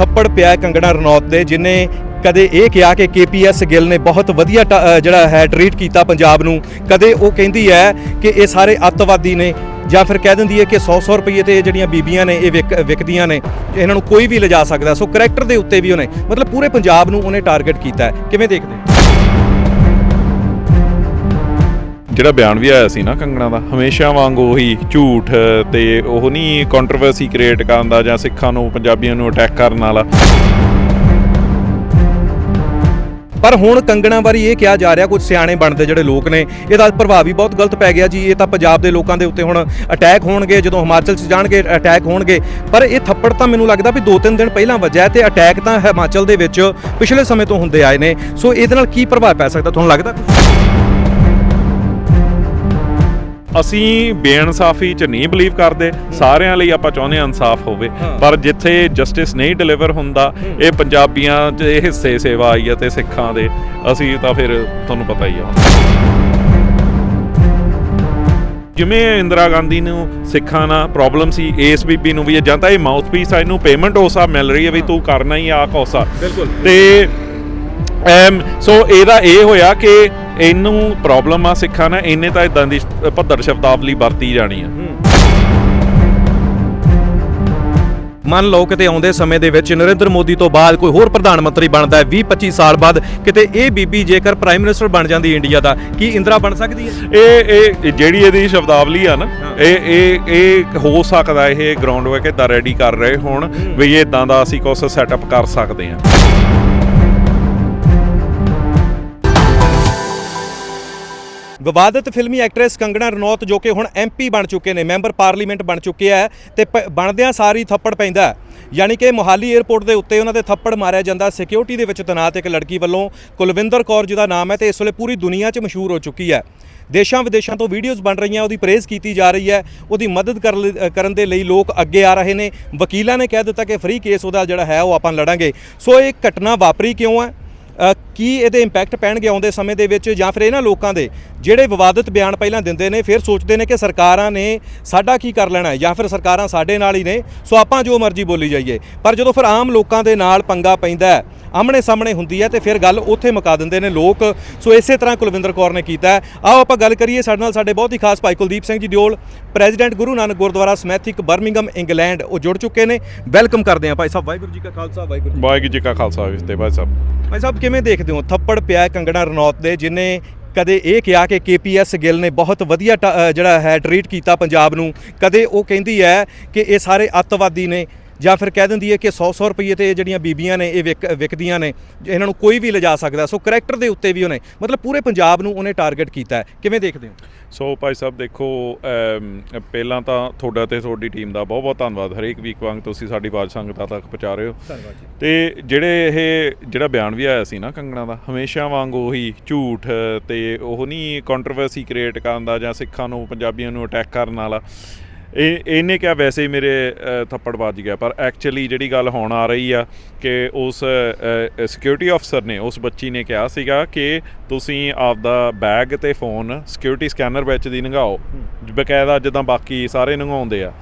ਥੱਪੜ ਪਿਆ ਕੰਗਣਾ ਰਣੌਤ ਦੇ, ਜਿਨੇ ਕਦੇ ਇਹ ਕਿਹਾ ਕਿ ਕੇਪੀਐਸ ਗਿੱਲ ਨੇ ਬਹੁਤ ਵਧੀਆ ਟ- ਜਿਹੜਾ ਹੈ ਟਰੀਟ ਕੀਤਾ ਪੰਜਾਬ ਨੂੰ। ਕਦੇ ਉਹ ਕਹਿੰਦੀ ਹੈ ਕਿ ਇਹ ਸਾਰੇ ਅੱਤਵਾਦੀ ਨੇ, ਜਾਂ ਫਿਰ ਕਹਿ ਦਿੰਦੀ ਹੈ ਕਿ 100-100 ਰੁਪਏ ਤੇ ਜਿਹੜੀਆਂ ਬੀਬੀਆਂ ਨੇ, ਇਹ ਵਿਕ- ਵਿਕਦੀਆਂ ਨੇ, ਇਹਨਾਂ ਨੂੰ ਕੋਈ ਵੀ ਲਿਜਾ ਸਕਦਾ। ਸੋ ਕਰੈਕਟਰ ਦੇ ਉੱਤੇ ਵੀ ਉਹਨੇ, ਮਤਲਬ ਪੂਰੇ ਪੰਜਾਬ ਨੂੰ ਉਹਨੇ ਟਾਰਗੇਟ ਕੀਤਾ ਹੈ। ਕਿਵੇਂ ਦੇਖਦੇ ਜਿਹੜਾ ਬਿਆਨ ਵੀ ਆਇਆ ਸੀ ਨਾ ਕੰਗਣਾ ਦਾ, ਹਮੇਸ਼ਾ ਵਾਂਗ ਉਹੀ ਝੂਠ ਤੇ ਉਹ ਨਹੀਂ ਕੰਟਰੋਵਰਸੀ ਕ੍ਰੀਏਟ ਕਰਨ ਦਾ ਜਾਂ ਸਿੱਖਾਂ ਨੂੰ, ਪੰਜਾਬੀਆਂ ਨੂੰ ਅਟੈਕ ਕਰਨ ਵਾਲਾ। ਪਰ ਹੁਣ ਕੰਗਣਾ ਬਾਰੇ ਇਹ ਕਿਹਾ ਜਾ ਰਿਹਾ, ਕੁਝ ਸਿਆਣੇ ਬਣਦੇ ਜਿਹੜੇ ਲੋਕ ਨੇ, ਇਹਦਾ ਪ੍ਰਭਾਵ ਵੀ ਬਹੁਤ ਗਲਤ ਪੈ ਗਿਆ ਜੀ। ਇਹ ਤਾਂ ਪੰਜਾਬ ਦੇ ਲੋਕਾਂ ਦੇ ਉੱਤੇ ਹੁਣ ਅਟੈਕ ਹੋਣਗੇ, ਜਦੋਂ ਹਿਮਾਚਲ 'ਚ ਜਾਣਗੇ ਅਟੈਕ ਹੋਣਗੇ। ਪਰ ਇਹ ਥੱਪੜ ਤਾਂ ਮੈਨੂੰ ਲੱਗਦਾ ਵੀ 2-3 ਦਿਨ ਪਹਿਲਾਂ ਵੱਜਿਆ ਹੈ ਤੇ ਅਟੈਕ ਤਾਂ ਹਿਮਾਚਲ ਦੇ ਵਿੱਚ ਪਿਛਲੇ ਸਮੇਂ ਤੋਂ ਹੁੰਦੇ ਆਏ ਨੇ। ਸੋ ਇਹਦੇ ਨਾਲ ਕੀ ਪ੍ਰਭਾਵ ਪੈ ਸਕਦਾ, ਤੁਹਾਨੂੰ ਲੱਗਦਾ ਅਸੀਂ ਬੇਇਨਸਾਫੀ 'ਚ ਨਹੀਂ ਬਲੀਵ ਕਰਦੇ ਸਾਰਿਆਂ ਲਈ ਆਪਾਂ ਚਾਹੁੰਦੇ ਹਾਂ ਇਨਸਾਫ ਹੋਵੇ। ਪਰ ਜਿੱਥੇ ਜਸਟਿਸ ਨਹੀਂ ਡਿਲੀਵਰ ਹੁੰਦਾ ਇਹ ਪੰਜਾਬੀਆਂ 'ਚ ਇਹ ਹਿੱਸੇ ਸੇਵਾ ਆਈ ਹੈ ਤੇ ਸਿੱਖਾਂ ਦੇ ਅਸੀਂ ਤਾਂ ਫਿਰ ਤੁਹਾਨੂੰ ਪਤਾ ਹੀ ਆ। ਜਿਵੇਂ ਇੰਦਰਾ ਗਾਂਧੀ ਨੂੰ ਸਿੱਖਾਂ ਨਾਲ ਪ੍ਰੋਬਲਮ ਸੀ ਇਸ ਬੀਬੀ ਨੂੰ ਵੀ ਜਾਂ ਤਾਂ ਇਹ ਮਾਊਥਪੀਸ ਆ ਇਹਨੂੰ ਪੇਮੈਂਟ ਉਸਾ ਮਿਲ ਰਹੀ ਹੈ ਵੀ ਤੂੰ ਕਰਨਾ ਹੀ ਆ ਕੋਸਾ ਬਿਲਕੁਲ। ਤੇ ਸੋ ਇਹਦਾ ਇਹ ਹੋਇਆ ਕਿ ਇਹਨੂੰ ਪ੍ਰੋਬਲਮ ਆ ਸਿੱਖਾਂ ਨਾਲ ਇਹਨੇ ਤਾਂ ਇਦਾਂ ਦੀ ਭੱਦਰ ਸ਼ਬਦਾਵਲੀ ਵਰਤੀ ਜਾਣੀ ਆ। ਮੰਨ ਲਓ ਕਿਤੇ ਆਉਂਦੇ ਸਮੇਂ ਦੇ ਵਿੱਚ ਨਰਿੰਦਰ ਮੋਦੀ ਤੋਂ ਬਾਅਦ ਕੋਈ ਹੋਰ ਪ੍ਰਧਾਨ ਮੰਤਰੀ ਬਣਦਾ ਹੈ 20-25 ਸਾਲ ਬਾਅਦ ਕਿਤੇ ਇਹ ਬੀਬੀ ਜੇਕਰ ਪ੍ਰਾਈਮ ਮਿਨਿਸਟਰ ਬਣ ਜਾਂਦੀ ਇੰਡੀਆ ਦਾ ਕੀ ਇੰਦਰਾ ਬਣ ਸਕਦੀ ਹੈ? ਇਹ ਇਹ ਜਿਹੜੀ ਇਹਦੀ ਸ਼ਬਦਾਵਲੀ ਆ ਨਾ। ਇਹ ਇਹ ਇਹ ਹੋ ਸਕਦਾ ਇਹ ਗਰਾਊਂਡ ਵਰਕ ਇਦਾਂ ਰੈਡੀ ਕਰ ਰਹੇ ਹੋਣ ਵੀ ਇਦਾਂ ਦਾ ਅਸੀਂ ਕੁਝ ਸੈਟਅਪ ਕਰ ਸਕਦੇ ਹਾਂ। ਵਿਵਾਦਿਤ ਫਿਲਮੀ ਐਕਟਰੈਸ ਕੰਗਣਾ ਰਣੌਤ ਜੋ ਕਿ ਹੁਣ ਐਮਪੀ ਬਣ ਚੁੱਕੇ ਨੇ, ਮੈਂਬਰ ਪਾਰਲੀਮੈਂਟ ਬਣ ਚੁੱਕੇ ਹੈ ਤੇ ਪ- ਬਣਦਿਆਂ ਸਾਰੀ ਥੱਪੜ ਪੈਂਦਾ ਯਾਨੀ ਕਿ ਮੋਹਾਲੀ 에ਅਰਪੋਰਟ ਦੇ ਉੱਤੇ ਉਹਨਾਂ ਦੇ ਥੱਪੜ ਮਾਰਿਆ ਜਾਂਦਾ, ਸਿਕਿਉਰਿਟੀ ਦੇ ਵਿੱਚ ਤੈਨਾਤ ਇੱਕ ਲੜਕੀ ਵੱਲੋਂ ਕੁਲਵਿੰਦਰ ਕੌਰ ਜਿਹਦਾ ਨਾਮ ਹੈ ਤੇ ਇਸ ਵੇਲੇ ਪੂਰੀ ਦੁਨੀਆ 'ਚ ਮਸ਼ਹੂਰ ਹੋ ਚੁੱਕੀ ਹੈ। ਦੇਸ਼ਾਂ ਵਿਦੇਸ਼ਾਂ ਤੋਂ ਵੀਡੀਓਜ਼ ਬਣ ਰਹੀਆਂ, ਉਹਦੀ ਪ੍ਰੇਜ਼ ਕੀਤੀ ਜਾ ਰਹੀ ਹੈ। ਉਹਦੀ ਮਦਦ ਕਰਨ ਦੇ ਲਈ ਲੋਕ ਅੱਗੇ ਆ ਰਹੇ ਨੇ। ਵਕੀਲਾਂ ਨੇ ਕਹਿ ਦਿੱਤਾ ਕਿ ਫ੍ਰੀ ਕੇਸ ਉਹਦਾ ਜਿਹੜਾ ਹੈ, ਉਹ ਆਪਾਂ ਲੜਾਂਗੇ। ਸੋ ਇਹ ਘਟਨਾ ਵਾਪਰੀ ਕਿਉਂ ਹੈ? ਕੀ ਇਹਦੇ ਇੰਪੈਕਟ ਪੈਣਗੇ ਆਉਂਦੇ ਸਮੇਂ ਦੇ ਵਿੱਚ ਜਾਂ ਫਿਰ ਇਹਨਾਂ ਲੋਕਾਂ ਦੇ? ਜਿਹੜੇ ਵਿਵਾਦਿਤ ਬਿਆਨ ਪਹਿਲਾਂ ਦਿੰਦੇ ਨੇ, ਫਿਰ ਸੋਚਦੇ ਨੇ ਕਿ ਸਰਕਾਰਾਂ ਨੇ ਸਾਡਾ ਕੀ ਕਰ ਲੈਣਾ ਜਾਂ ਫਿਰ ਸਰਕਾਰਾਂ ਸਾਡੇ ਨਾਲ ਹੀ ਨੇ, ਸੋ ਆਪਾਂ ਜੋ ਮਰਜ਼ੀ ਬੋਲੀ ਜਾਈਏ। ਪਰ ਜਦੋਂ ਫਿਰ ਆਮ ਲੋਕਾਂ ਦੇ ਨਾਲ ਪੰਗਾ ਪੈਂਦਾ ਆਮਣੇ ਸਾਹਮਣੇ ਹੁੰਦੀ ਹੈ ਤੇ ਫਿਰ ਗੱਲ ਉੱਥੇ ਮੁਕਾ ਦਿੰਦੇ ਨੇ ਲੋਕ। ਸੋ ਇਸੇ ਤਰ੍ਹਾਂ ਕੁਲਵਿੰਦਰ ਕੌਰ ਨੇ ਕੀਤਾ। ਆਓ ਆਪਾਂ ਗੱਲ ਕਰੀਏ ਸਾਡੇ ਨਾਲ ਸਾਡੇ ਬਹੁਤ ਹੀ ਖਾਸ Bhai Kuldeep Singh ji Deol president Guru Nanak Gurdwara Smethwick Birmingham England ਉਹ ਜੁੜ ਚੁੱਕੇ ਨੇ। ਵੈਲਕਮ ਕਰਦੇ ਹਾਂ ਭਾਈ ਸਾਹਿਬ ਵਾਹਿਗੁਰੂ ਜੀ ਕਾ ਖਾਲਸਾ ਵਾਹਿਗੁਰੂ ਜੀ ਵਾਹਿਗੁਰੂ ਜੀ ਕਾ ਖਾਲਸਾ ਵਾਹਿਗੁਰੂ ਭਾਈ ਸਾਹਿਬ। ਭਾਈ ਸਾਹਿਬ ਕਿਵੇਂ ਦੇਖਦੇ ਹੋ? ਥੱਪੜ ਪਿਆ ਕੰਗਣਾ ਰਣੌਤ ਦੇ ਜਿਨੇ ਕਦੇ ਇਹ ਕਿਹਾ ਕਿ ਕੇਪੀਐਸ ਗਿੱਲ ਨੇ ਬਹੁਤ ਵਧੀਆ ਜਿਹੜਾ ਹੈ ਟਰੀਟ ਕੀਤਾ ਪੰਜਾਬ ਨੂੰ। ਕਦੇ ਉਹ ਕਹਿੰਦੀ ਹੈ ਕਿ ਇਹ ਸਾਰੇ ਅੱਤਵਾਦੀ ਨੇ ਜਾਂ ਫਿਰ ਕਹਿ ਦਿੰਦੀ ਹੈ ਕਿ 100-100 ਰੁਪਏ ਤੇ ਇਹ ਜਿਹੜੀਆਂ ਬੀਬੀਆਂ ਨੇ ਇਹ ਵਿਕ- ਵਿਕਦੀਆਂ ਨੇ ਇਹਨਾਂ ਨੂੰ ਕੋਈ ਵੀ ਲਿਜਾ ਸਕਦਾ। ਸੋ ਕਰੈਕਟਰ ਦੇ ਉੱਤੇ ਵੀ ਉਹਨੇ ਮਤਲਬ ਪੂਰੇ ਪੰਜਾਬ ਨੂੰ ਉਹਨੇ ਟਾਰਗੇਟ ਕੀਤਾ ਹੈ। ਕਿਵੇਂ ਦੇਖਦੇ ਹੋ? ਸੋ ਭਾਈ ਸਾਹਿਬ ਦੇਖੋ ਪਹਿਲਾਂ ਤਾਂ ਤੁਹਾਡਾ ਤੇ ਤੁਹਾਡੀ ਟੀਮ ਦਾ ਬਹੁਤ ਬਹੁਤ ਧੰਨਵਾਦ। ਹਰੇਕ ਵੀਕ ਵਾਂਗ ਤੁਸੀਂ ਸਾਡੀ ਆਵਾਜ਼ ਸੰਗਤਾਂ ਤੱਕ ਪਹੁੰਚਾ ਰਹੇ ਹੋ। ਧੰਨਵਾਦ ਜੀ। ਤੇ ਜਿਹੜੇ ਇਹ ਜਿਹੜਾ ਬਿਆਨ ਵੀ ਆਇਆ ਸੀ ਨਾ ਕੰਗਣਾ ਦਾ ਹਮੇਸ਼ਾ ਵਾਂਗ ਉਹੀ ਝੂਠ ਤੇ ਉਹ ਨਹੀਂ ਕੰਟਰੋਵਰਸੀ ਕ੍ਰੀਏਟ ਕਰਨ ਦਾ ਜਾਂ ਸਿੱਖਾਂ ਨੂੰ ਪੰਜਾਬੀਆਂ ਨੂੰ ਅਟੈਕ ਕਰਨ ਵਾਲਾ। ਇਹ ਇਹਨੇ ਕਿਹਾ ਵੈਸੇ ਹੀ ਮੇਰੇ ਅ, ਥੱਪੜ ਵੱਜ ਗਿਆ ਪਰ ਐਕਚੁਅਲੀ ਜਿਹੜੀ ਗੱਲ ਹੋਣ ਆ ਰਹੀ ਆ ਕਿ ਉਸ ਸਿਕਿਉਰਿਟੀ ਅਫਸਰ ਨੇ ਉਸ ਬੱਚੀ ਨੇ ਕਿਹਾ ਸੀਗਾ ਕਿ ਤੁਸੀਂ ਆਪਦਾ ਬੈਗ ਤੇ ਫੋਨ ਸਿਕਿਉਰਿਟੀ ਸਕੈਨਰ ਵਿੱਚ ਦੀ ਲੰਘਾਓ ਬਕਾਇਦਾ ਜਿੱਦਾਂ ਬਾਕੀ ਸਾਰੇ ਲੰਘਾਉਂਦੇ ਆ।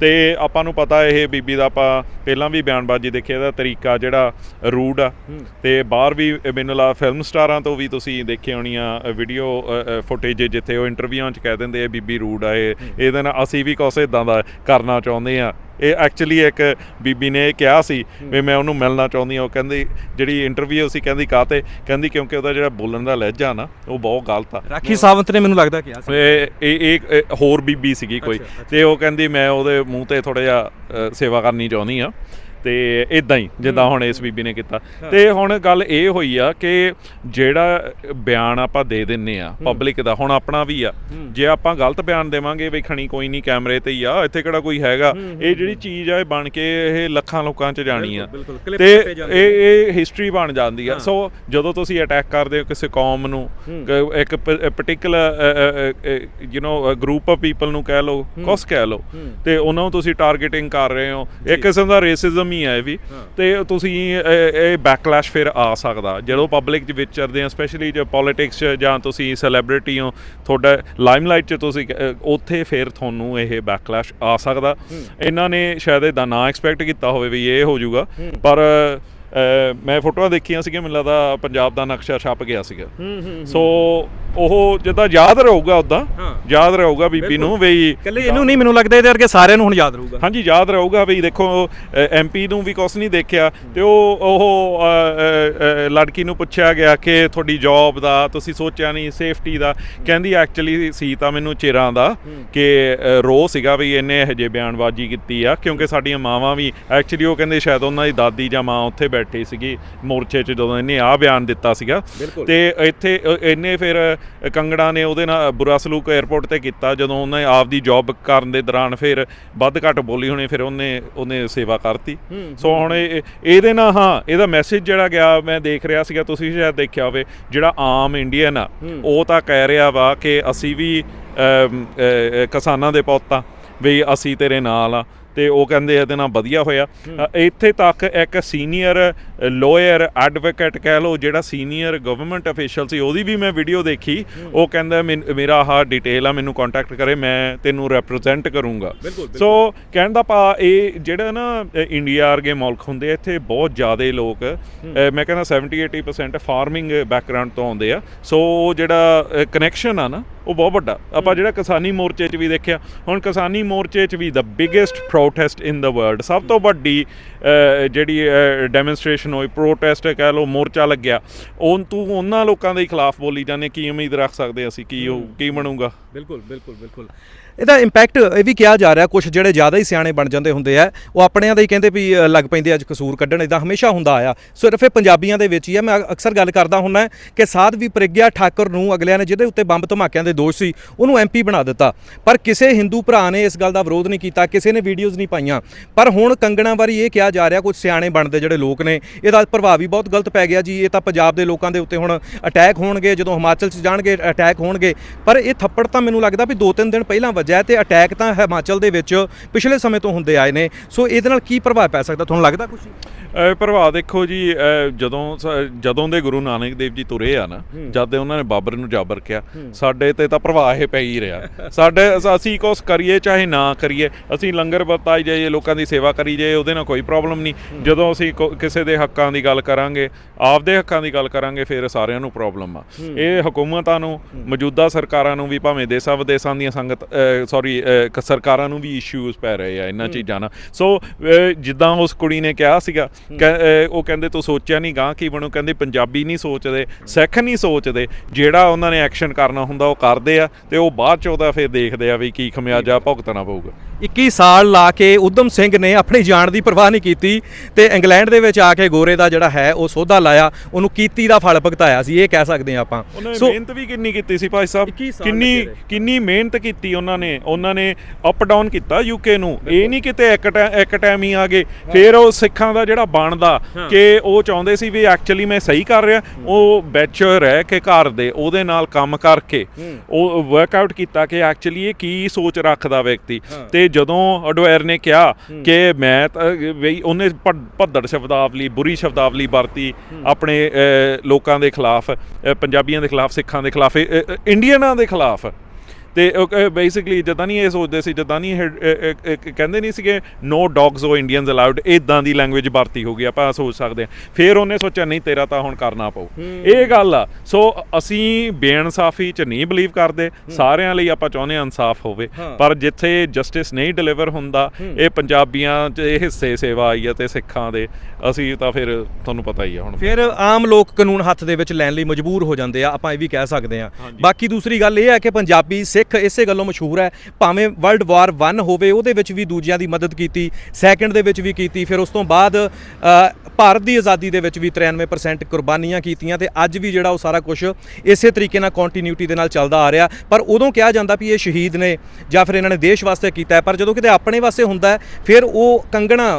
ਤੇ ਆਪਾਂ ਨੂੰ ਪਤਾ ਇਹ ਬੀਬੀ ਦਾ ਆਪਾਂ ਪਹਿਲਾਂ ਵੀ ਬਿਆਨਬਾਜ਼ੀ ਦੇਖੀ ਇਹਦਾ ਤਰੀਕਾ ਜਿਹੜਾ ਰੂਡ ਆ। ਤੇ ਬਾਹਰ ਵੀ ਮੈਨੂੰ ਲਾ ਫਿਲਮ ਸਟਾਰਾਂ ਤੋਂ ਵੀ ਤੁਸੀਂ ਦੇਖੇ ਹੋਣੀਆਂ ਵੀਡੀਓ ਫੁਟੇਜ ਜਿੱਥੇ ਉਹ ਇੰਟਰਵਿਊਆਂ 'ਚ ਕਹਿ ਦਿੰਦੇ ਆ ਬੀਬੀ ਰੂਡ ਆ ਇਹ। ਇਹਦੇ ਨਾਲ ਅਸੀਂ ਵੀ ਕੁਛ ਇਦਾਂ ਦਾ ਕਰਨਾ ਚਾਹੁੰਦੇ ਆ। ਇਹ ਐਕਚੁਅਲੀ ਇੱਕ ਬੀਬੀ ਨੇ ਇਹ ਕਿਹਾ ਸੀ ਵੀ ਮੈਂ ਉਹਨੂੰ ਮਿਲਣਾ ਚਾਹੁੰਦੀ ਹਾਂ। ਉਹ ਕਹਿੰਦੀ ਜਿਹੜੀ ਇੰਟਰਵਿਊ ਸੀ ਕਹਿੰਦੀ ਕਾਤੇ ਕਹਿੰਦੀ ਕਿਉਂਕਿ ਉਹਦਾ ਜਿਹੜਾ ਬੋਲਣ ਦਾ ਲਹਿਜਾ ਨਾ ਉਹ ਬਹੁਤ ਗਲਤ ਆ। ਰਾਖੀ ਸਾਵੰਤ ਨੇ ਮੈਨੂੰ ਲੱਗਦਾ ਕਿਹਾ ਸੀ। ਇਹ ਇਹ ਹੋਰ ਬੀਬੀ ਸੀਗੀ ਕੋਈ। ਤੇ ਉਹ ਕਹਿੰਦੀ ਮੈਂ ਉਹਦੇ ਮੂੰਹ ਤੇ ਥੋੜਾ ਜਿਹਾ ਸੇਵਾ ਕਰਨੀ ਚਾਹੁੰਦੀ ਆ ਤੇ ਇਦਾਂ ਹੀ ਜਿੱਦਾਂ ਹੁਣ ਇਸ ਬੀਬੀ ਨੇ ਕੀਤਾ। ਤੇ ਹੁਣ ਗੱਲ ਇਹ ਹੋਈ ਆ ਕਿ ਜਿਹੜਾ ਬਿਆਨ ਆਪਾਂ ਦੇ ਦਿੰਨੇ ਆ ਪਬਲਿਕ ਦਾ ਹੁਣ ਆਪਣਾ ਵੀ ਆ। ਜੇ ਆਪਾਂ ਗਲਤ ਬਿਆਨ ਦੇਵਾਂਗੇ ਵੀ ਖਣੀ ਕੋਈ ਨਹੀਂ ਕੈਮਰੇ ਤੇ ਹੀ ਆ ਇੱਥੇ ਕਿਹੜਾ ਕੋਈ ਹੈਗਾ? ਇਹ ਜਿਹੜੀ ਚੀਜ਼ ਆ ਇਹ ਬਣ ਕੇ ਇਹ ਲੱਖਾਂ ਲੋਕਾਂ 'ਚ ਜਾਣੀ ਆ। ਤੇ ਇਹ ਇਹ ਹਿਸਟਰੀ ਬਣ ਜਾਂਦੀ ਆ। ਸੋ ਜਦੋਂ ਤੁਸੀਂ ਅਟੈਕ ਕਰਦੇ ਹੋ ਕਿਸੇ ਕੌਮ ਨੂੰ ਇੱਕ particular you know group of people ਨੂੰ ਕਹਿ ਲਓ ਕੁਛ ਕਹਿ ਲਓ। ਤੇ ਉਹਨਾਂ ਨੂੰ ਤੁਸੀਂ ਟਾਰਗੇਟਿੰਗ ਕਰ ਰਹੇ ਹੋ। ਇੱਕ ਕਿਸਮ ਦਾ ਰੇਸਿਜ਼ਮ ਹੀ ਹੈ ਇਹ ਵੀ। ਤੇ ਤੁਸੀਂ ਇਹ- ਬੈਕਲੈਸ਼ ਫਿਰ ਆ ਸਕਦਾ। ਜਦੋਂ ਪਬਲਿਕ ਚ ਵਿਚਰਦੇ ਆ ਸਪੈਸ਼ਲੀ ਜੇ ਪੋਲਿਟਿਕਸ ਚ ਜਾਂ ਤੁਸੀਂ ਸੈਲੀਬ੍ਰਿਟੀ ਹੋ ਤੁਹਾਡਾ ਲਾਈਮਲਾਈਟ ਚ ਤੁਸੀਂ ਉੱਥੇ ਫਿਰ ਤੁਹਾਨੂੰ ਇਹ ਬੈਕਲੈਸ਼ ਆ ਸਕਦਾ। ਇਹਨਾਂ ਨੇ ਸ਼ਾਇਦ ਇਹਦਾ ਨਾ ਐਕਸਪੈਕਟ ਕੀਤਾ ਹੋਵੇ ਵੀ ਇਹ ਹੋ ਜਾਊਗਾ। ਪਰ ਮੈਂ ਫੋਟੋਆਂ ਦੇਖੀਆਂ ਸੀਗੀਆਂ ਮੈਨੂੰ ਲੱਗਦਾ ਪੰਜਾਬ ਦਾ ਨਕਸ਼ਾ ਛਪ ਗਿਆ ਸੀਗਾ। ਸੋ ਉਹ ਜਿੱਦਾਂ ਯਾਦ ਰਹੂਗਾ ਉਦਾਂ। ਯਾਦ ਰਹੂਗਾ ਬੀਬੀ ਨੂੰ ਵੀ ਕੱਲੇ ਇਹਨੂੰ ਨਹੀਂ ਮੈਨੂੰ ਲੱਗਦਾ ਇਹਦੇ ਵਰਗੇ ਸਾਰਿਆਂ ਨੂੰ ਹੁਣ ਯਾਦ ਰਹੂਗਾ। ਹਾਂਜੀ ਯਾਦ ਰਹੂਗਾ ਵੀ ਦੇਖੋ ਐਮਪੀ ਨੂੰ ਵੀ ਕੁਛ ਨਹੀਂ ਦੇਖਿਆ ਤੇ ਉਹ ਉਹ ਲੜਕੀ ਨੂੰ ਪੁੱਛਿਆ ਗਿਆ ਕਿ ਤੁਹਾਡੀ ਜੌਬ ਦਾ ਤੁਸੀਂ ਸੋਚਿਆ ਨਹੀਂ ਸੇਫਟੀ ਦਾ। ਕਹਿੰਦੀ ਐਕਚੁਅਲੀ ਸੀ ਤਾਂ ਮੈਨੂੰ ਚਿਰਾਂ ਦਾ ਕਿ ਰੋ ਸੀਗਾ ਵੀ ਇਹਨੇ ਇਹੋ ਜਿਹੇ ਬਿਆਨਬਾਜ਼ੀ ਕੀਤੀ ਆ ਕਿਉਂਕਿ ਸਾਡੀਆਂ ਮਾਵਾਂ ਵੀ ਐਕਚੁਅਲੀ ਉਹ ਕਹਿੰਦੇ ਸ਼ਾਇਦ ਉਹਨਾਂ ਦੀ ਦਾਦੀ ਜਾਂ ਮਾਂ ਉੱਥੇ ਬੈਠੀ ਸੀਗੀ ਮੋਰਚੇ 'ਚ ਜਦੋਂ ਇਹਨੇ ਆਹ ਬਿਆਨ ਦਿੱਤਾ ਸੀਗਾ। ਤੇ ਇੱਥੇ ਇਹਨੇ ਫਿਰ ਕੰਗੜਾ ਨੇ ਉਹਦੇ ਨਾਲ ਬੁਰਾ ਸਲੂਕ 에ਅਰਪੋਰਟ ਤੇ ਕੀਤਾ। ਜਦੋਂ ਉਹਨੇ ਆਪਦੀ ਜੌਬ ਕਰਨ ਦੇ ਦੌਰਾਨ ਫਿਰ ਵੱਧ ਘੱਟ ਬੋਲੀ ਹੋਣੀ ਫਿਰ ਉਹਨੇ ਉਹਨੇ ਸੇਵਾ ਕਰਤੀ। ਸੋ ਹੁਣ ਇਹ- ਇਹਦੇ ਨਾਲ ਹਾਂ ਇਹਦਾ ਮੈਸੇਜ ਜਿਹੜਾ ਗਿਆ ਮੈਂ ਦੇਖ ਰਿਹਾ ਸੀਗਾ ਤੁਸੀਂ ਸ਼ਾਇਦ ਦੇਖਿਆ ਹੋਵੇ ਜਿਹੜਾ ਆਮ ਇੰਡੀਅਨ ਆ ਉਹ ਤਾਂ ਕਹਿ ਰਿਹਾ ਵਾ ਕਿ ਅਸੀਂ ਵੀ ਕਿਸਾਨਾਂ ਦੇ ਪੁੱਤ ਆ ਵੀ ਅਸੀਂ ਤੇਰੇ ਨਾਲ ਆ। ਤੇ ਉਹ ਕਹਿੰਦੇ ਇਹਦੇ ਨਾਲ ਵਧੀਆ ਹੋਇਆ। ਇੱਥੇ ਤੱਕ ਇੱਕ ਸੀਨੀਅਰ ਲਾਇਰ ਐਡਵੋਕੇਟ ਕਹਿ ਲਓ ਜਿਹੜਾ ਸੀਨੀਅਰ ਗਵਰਨਮੈਂਟ ਅਫੀਸ਼ੀਅਲ ਸੀ ਉਹਦੀ ਵੀ ਮੈਂ ਵੀਡੀਓ ਦੇਖੀ। ਉਹ ਕਹਿੰਦਾ ਮੇਰਾ ਆਹ ਡਿਟੇਲ ਆ ਮੈਨੂੰ ਕੰਟੈਕਟ ਕਰੇ ਮੈਂ ਤੈਨੂੰ ਰਿਪਰੈਜ਼ੈਂਟ ਕਰੂੰਗਾ। ਸੋ ਕਹਿਣ ਦਾ ਭਾ ਇਹ ਜਿਹੜਾ ਨਾ ਇੰਡੀਆ ਵਰਗੇ ਮੁਲਕ ਹੁੰਦੇ ਇੱਥੇ ਬਹੁਤ ਜ਼ਿਆਦੇ ਲੋਕ ਮੈਂ ਕਹਿੰਦਾ 70 80% ਫਾਰਮਿੰਗ ਬੈਕਗ੍ਰਾਉਂਡ ਤੋਂ ਆਉਂਦੇ ਆ। ਸੋ ਜਿਹੜਾ ਕਨੈਕਸ਼ਨ ਆ ਨਾ ਉਹ ਬਹੁਤ ਵੱਡਾ। ਆਪਾਂ ਜਿਹੜਾ ਕਿਸਾਨੀ ਮੋਰਚੇ 'ਚ ਵੀ ਦੇਖਿਆ ਹੁਣ ਕਿਸਾਨੀ ਮੋਰਚੇ 'ਚ ਵੀ the biggest protest in the world ਸਭ ਤੋਂ ਵੱਡੀ ਜਿਹੜੀ ਡੈਮੋਨਸਟ੍ਰੇਸ਼ਨ ਹੋਈ ਪ੍ਰੋਟੈਸਟ ਕਹਿ ਲਓ ਮੋਰਚਾ ਲੱਗਿਆ। ਉਹ ਤੂੰ ਉਹਨਾਂ ਲੋਕਾਂ ਦੇ ਖਿਲਾਫ ਬੋਲੀ ਜਾਂਦੇ ਕੀ ਉਮੀਦ ਰੱਖ ਸਕਦੇ ਅਸੀਂ ਕੀ ਉਹ ਕੀ ਬਣੂਗਾ? ਬਿਲਕੁਲ ਬਿਲਕੁਲ ਬਿਲਕੁਲ। ਇਹਦਾ ਇੰਪੈਕਟ ਇਹ ਵੀ ਕਿਹਾ ਜਾ ਰਿਹਾ ਕੁਝ ਜਿਹੜੇ ਜ਼ਿਆਦਾ ਹੀ ਸਿਆਣੇ ਬਣ ਜਾਂਦੇ ਹੁੰਦੇ ਆ, ਉਹ ਆਪਣਿਆਂ ਦਾ ਹੀ ਕਹਿੰਦੇ ਵੀ ਲੱਗ ਪੈਂਦੇ ਅੱਜ ਕਸੂਰ ਕੱਢਣ ਇਦਾਂ ਹਮੇਸ਼ਾ ਹੁੰਦਾ ਆਇਆ ਸਿਰਫ ਇਹ ਪੰਜਾਬੀਆਂ ਦੇ ਵਿੱਚ ਹੀ ਆ। ਮੈਂ ਅਕਸਰ ਗੱਲ ਕਰਦਾ ਹੁੰਦਾ ਕਿ ਸਾਧਵੀ ਪ੍ਰਗਿਆ ਠਾਕੁਰ ਨੂੰ ਅਗਲਿਆਂ ਨੇ ਜਿਹਦੇ ਉੱਤੇ ਬੰਬ ਧਮਾਕਿਆਂ ਦੇ ਦੋਸ਼ ਸੀ, ਉਹਨੂੰ ਐਮਪੀ ਬਣਾ ਦਿੱਤਾ। ਪਰ ਕਿਸੇ ਹਿੰਦੂ ਭਰਾ ਨੇ ਇਸ ਗੱਲ ਦਾ ਵਿਰੋਧ ਨਹੀਂ ਕੀਤਾ, ਕਿਸੇ ਨੇ ਵੀਡੀਓਜ਼ ਨਹੀਂ ਪਾਈਆਂ। ਪਰ ਹੁਣ ਕੰਗਣਾ ਵਾਰੀ ਇਹ ਕਿਹਾ ਜਾ ਰਿਹਾ, ਕੁਝ ਸਿਆਣੇ ਬਣਦੇ ਜਿਹੜੇ ਲੋਕ ਨੇ, ਇਹਦਾ ਪ੍ਰਭਾਵ ਵੀ ਬਹੁਤ ਗਲਤ ਪੈ ਗਿਆ ਜੀ। ਇਹ ਤਾਂ ਪੰਜਾਬ ਦੇ ਲੋਕਾਂ ਦੇ ਉੱਤੇ ਹੁਣ ਅਟੈਕ ਹੋਣਗੇ, ਜਦੋਂ ਹਿਮਾਚਲ 'ਚ ਜਾਣਗੇ ਅਟੈਕ ਹੋਣਗੇ। ਪਰ ਇਹ ਥੱਪੜ ਤਾਂ ਮੈਨੂੰ ਲੱਗਦਾ ਵੀ 2-3 ਦਿਨ ਪਹਿਲਾਂ ਵੱਜਿਆ ਤੇ ਅਟੈਕ ਤਾਂ ਹਿਮਾਚਲ ਦੇ ਵਿੱਚ ਪਿਛਲੇ ਸਮੇਂ ਤੋਂ ਹੁੰਦੇ ਆਏ ਨੇ। ਸੋ ਇਹਦੇ ਨਾਲ ਕੀ ਪ੍ਰਭਾਵ ਪੈ ਸਕਦਾ? ਤੁਹਾਨੂੰ ਲੱਗਦਾ ਕੁਝ ਪ੍ਰਭਾਵ ਦੇਖੋ ਜੀ ਜਦੋਂ ਜਦੋਂ ਦੇ ਗੁਰੂ ਨਾਨਕ ਦੇਵ ਜੀ ਤੁਰੇ ਆ ਨਾ ਜਦ ਦੇ ਉਹਨਾਂ ਨੇ ਬਾਬਰ ਨੂੰ ਜਾਬਰ ਕਿਹਾ ਸਾਡੇ ਤੇ ਤਾਂ ਪ੍ਰਭਾਵ ਇਹ ਪੈ ਹੀ ਰਿਹਾ। ਸਾਡੇ ਅਸ- ਕੁਛ ਕਰੀਏ ਚਾਹੇ ਨਾ ਕਰੀਏ ਅਸੀਂ ਲੰਗਰ ਵਰਤਾਈ ਜਾਈਏ ਲੋਕਾਂ ਦੀ ਸੇਵਾ ਕਰੀ ਜਾਈਏ ਉਹਦੇ ਨਾਲ ਕੋਈ ਪ੍ਰੋਬਲਮ ਨਹੀਂ। ਜਦੋਂ ਅਸੀਂ ਕਿਸੇ ਦੇ ਹੱਕਾਂ ਦੀ ਗੱਲ ਕਰਾਂਗੇ ਆਪਦੇ ਹੱਕਾਂ ਦੀ ਗੱਲ ਕਰਾਂਗੇ ਫਿਰ ਸਾਰਿਆਂ ਨੂੰ ਪ੍ਰੋਬਲਮ ਆ। ਇਹ ਹਕੂਮਤਾਂ ਨੂੰ ਮੌਜੂਦਾ ਸਰਕਾਰਾਂ ਨੂੰ ਵੀ ਭਾਵੇਂ ਦੇਸਾਂ ਵਿਦੇਸਾਂ ਦੀਆਂ ਸੰਗਤ ਸੌਰੀ ਸਰਕਾਰਾਂ ਨੂੰ ਵੀ ਇਸ਼ੂਜ਼ ਪੈ ਰਹੇ ਆ ਇਹਨਾਂ ਚੀਜ਼ਾਂ ਨਾਲ। ਸੋ ਜਿੱਦਾਂ ਉਸ ਕੁੜੀ ਨੇ ਕਿਹਾ ਸੀਗਾ ਉਹ ਕਹਿੰਦੇ ਤੂੰ ਸੋਚਿਆ ਨਹੀਂ ਗਾਂ ਕੀ ਬਣੂ ਕਹਿੰਦੇ ਪੰਜਾਬੀ ਨਹੀਂ ਸੋਚਦੇ ਸਿੱਖ ਨਹੀਂ ਸੋਚਦੇ ਜਿਹੜਾ ਉਹਨਾਂ ਨੇ ਐਕਸ਼ਨ ਕਰਨਾ ਹੁੰਦਾ ਉਹ ਕਰਦੇ ਆ ਤੇ ਉਹ ਬਾਅਦ ਚ ਉਹਦਾ ਫਿਰ ਦੇਖਦੇ ਆ ਵੀ ਕੀ ਖਮਿਆਜਾ ਭੁਗਤਣਾ ਪਊਗਾ। 21 ਸਾਲ ਲਾ ਕੇ ਉਦਮ ਸਿੰਘ ਨੇ ਆਪਣੀ ਜਾਨ ਦੀ ਪਰਵਾਹ ਨਹੀਂ ਕੀਤੀ ਤੇ ਇੰਗਲੈਂਡ ਦੇ ਵਿੱਚ ਆ ਕੇ ਗੋਰੇ ਦਾ ਜਿਹੜਾ ਹੈ ਉਹ ਸੋਧਾ ਲਾਇਆ ਉਹਨੂੰ ਕੀਤੀ ਦਾ ਫਲ ਭੁਗਤਾਇਆ ਸੀ ਇਹ ਕਹਿ ਸਕਦੇ ਹਾਂ ਆਪਾਂ। ਸੋ ਮਿਹਨਤ ਵੀ ਕਿੰਨੀ ਕੀਤੀ ਸੀ ਭਾਈ ਸਾਹਿਬ? 21 ਸਾਲ ਕਿੰਨੀ। ਕਿੰਨੀ ਮਿਹਨਤ ਕੀਤੀ ਉਹਨਾਂ ਨੇ ਉਹਨਾਂ ਨੇ ਅਪ ਡਾਊਨ ਕੀਤਾ ਯੂਕੇ ਨੂੰ। ਇਹ ਨਹੀਂ ਕਿਤੇ ਇੱਕ ਇੱਕ ਟਾਈਮ ਹੀ ਆ ਗਏ। ਫਿਰ ਉਹ ਸਿੱਖਾਂ ਦਾ ਜਿਹੜਾ ਬਣਦਾ ਕਿ ਉਹ ਚਾਹੁੰਦੇ ਸੀ ਵੀ ਐਕਚੁਅਲੀ ਮੈਂ ਸਹੀ ਕਰ ਰਿਹਾ ਉਹ ਵਿੱਚ ਰਹਿ ਕੇ ਘਰ ਦੇ ਉਹਦੇ ਨਾਲ ਕੰਮ ਕਰਕੇ ਉਹ ਵਰਕਆਊਟ ਕੀਤਾ ਕਿ ਐਕਚੁਅਲੀ ਇਹ ਕੀ ਸੋਚ ਰੱਖਦਾ ਵਿਅਕਤੀ। ਤੇ ਜਦੋਂ ਅਡਵਾਇਰ ਨੇ ਕਿਹਾ ਕਿ ਮੈਂ ਤਾਂ ਵੀ ਉਹਨੇ ਭੱਦ- ਭੱਦੜ ਸ਼ਬਦਾਵਲੀ ਬੁਰੀ ਸ਼ਬਦਾਵਲੀ ਵਰਤੀ ਆਪਣੇ ਲੋਕਾਂ ਦੇ ਖਿਲਾਫ ਪੰਜਾਬੀਆਂ ਦੇ ਖਿਲਾਫ ਸਿੱਖਾਂ ਦੇ ਖਿਲਾਫ ਇੰਡੀਅਨਾਂ ਦੇ ਖਿਲਾਫ। ਤੇ ਬੇਸਿਕਲੀ ਜਦਾਂ ਨਹੀਂ ਇਹ ਸੋਚਦੇ ਸੀ ਜਦਾਂ ਨਹੀਂ ਕਹਿੰਦੇ ਨਹੀਂ ਸੀਗੇ no dogs or Indians allowed ਇਦਾਂ ਦੀ ਲੈਂਗੁਏਜ ਵਰਤੀ ਹੋ ਗਈ ਆਪਾਂ ਸੋਚ ਸਕਦੇ ਹਾਂ। ਫਿਰ ਉਹਨੇ ਸੋਚਿਆ ਨਹੀਂ ਤੇਰਾ ਤਾਂ ਹੁਣ ਕਰਨਾ ਪਊ। ਇਹ ਗੱਲ ਆ। ਸੋ ਅਸੀਂ ਬੇਇਨਸਾਫੀ ਚ ਨਹੀਂ ਬਲੀਵ ਕਰਦੇ। ਸਾਰਿਆਂ ਲਈ ਆਪਾਂ ਚਾਹੁੰਦੇ ਹਾਂ ਇਨਸਾਫ ਹੋਵੇ। ਪਰ ਜਿੱਥੇ ਜਸਟਿਸ ਨਹੀਂ ਡਿਲੀਵਰ ਹੁੰਦਾ ਇਹ ਪੰਜਾਬੀਆਂ ਚ ਇਹ ਹਿੱਸੇ ਸੇਵਾ ਆਈ ਹੈ ਤੇ ਸਿੱਖਾਂ ਦੇ। ਅਸੀਂ ਤਾਂ ਫਿਰ ਤੁਹਾਨੂੰ ਪਤਾ ਹੀ ਆ ਹੁਣ। ਫਿਰ ਆਮ ਲੋਕ ਕਾਨੂੰਨ ਹੱਥ ਦੇ ਵਿੱਚ ਲੈਣ ਲਈ ਮਜਬੂਰ ਹੋ ਜਾਂਦੇ ਆ ਆਪਾਂ ਇਹ ਵੀ ਕਹਿ ਸਕਦੇ ਆ ਬਾਕੀ ਦੂਸਰੀ ਗੱਲ ਇਹ ਹੈ ਕਿ ਪੰਜਾਬੀ ਸਿੱਖ ਇਸੇ ਗੱਲੋਂ ਮਸ਼ਹੂਰ ਹੈ, ਭਾਵੇਂ ਵਰਲਡ ਵਾਰ 1 ਹੋਵੇ, ਉਹਦੇ ਵਿੱਚ ਵੀ ਦੂਜਿਆਂ ਦੀ ਮਦਦ ਕੀਤੀ ਸੈਕੰਡ ਦੇ ਵਿੱਚ ਵੀ ਕੀਤੀ, ਫਿਰ ਉਸ ਤੋਂ ਬਾਅਦ ਭਾਰਤ ਦੀ ਆਜ਼ਾਦੀ ਦੇ ਵਿੱਚ ਵੀ 93% ਕੁਰਬਾਨੀਆਂ ਕੀਤੀਆਂ ਤੇ ਅੱਜ ਵੀ ਜਿਹੜਾ ਉਹ ਸਾਰਾ ਕੁਝ ਇਸੇ ਤਰੀਕੇ ਨਾਲ ਕੰਟੀਨਿਊਟੀ ਦੇ ਨਾਲ ਚੱਲਦਾ ਆ ਰਿਹਾ। ਪਰ ਉਦੋਂ ਕਿਹਾ ਜਾਂਦਾ ਵੀ ਇਹ ਸ਼ਹੀਦ ਨੇ ਜਾਂ ਫਿਰ ਇਹਨਾਂ ਨੇ ਦੇਸ਼ ਵਾਸਤੇ ਕੀਤਾ ਹੈ, ਪਰ ਜਦੋਂ ਕਿਤੇ ਆਪਣੇ ਵਾਸਤੇ ਹੁੰਦਾ ਫਿਰ ਉਹ ਕੰਗਣਾ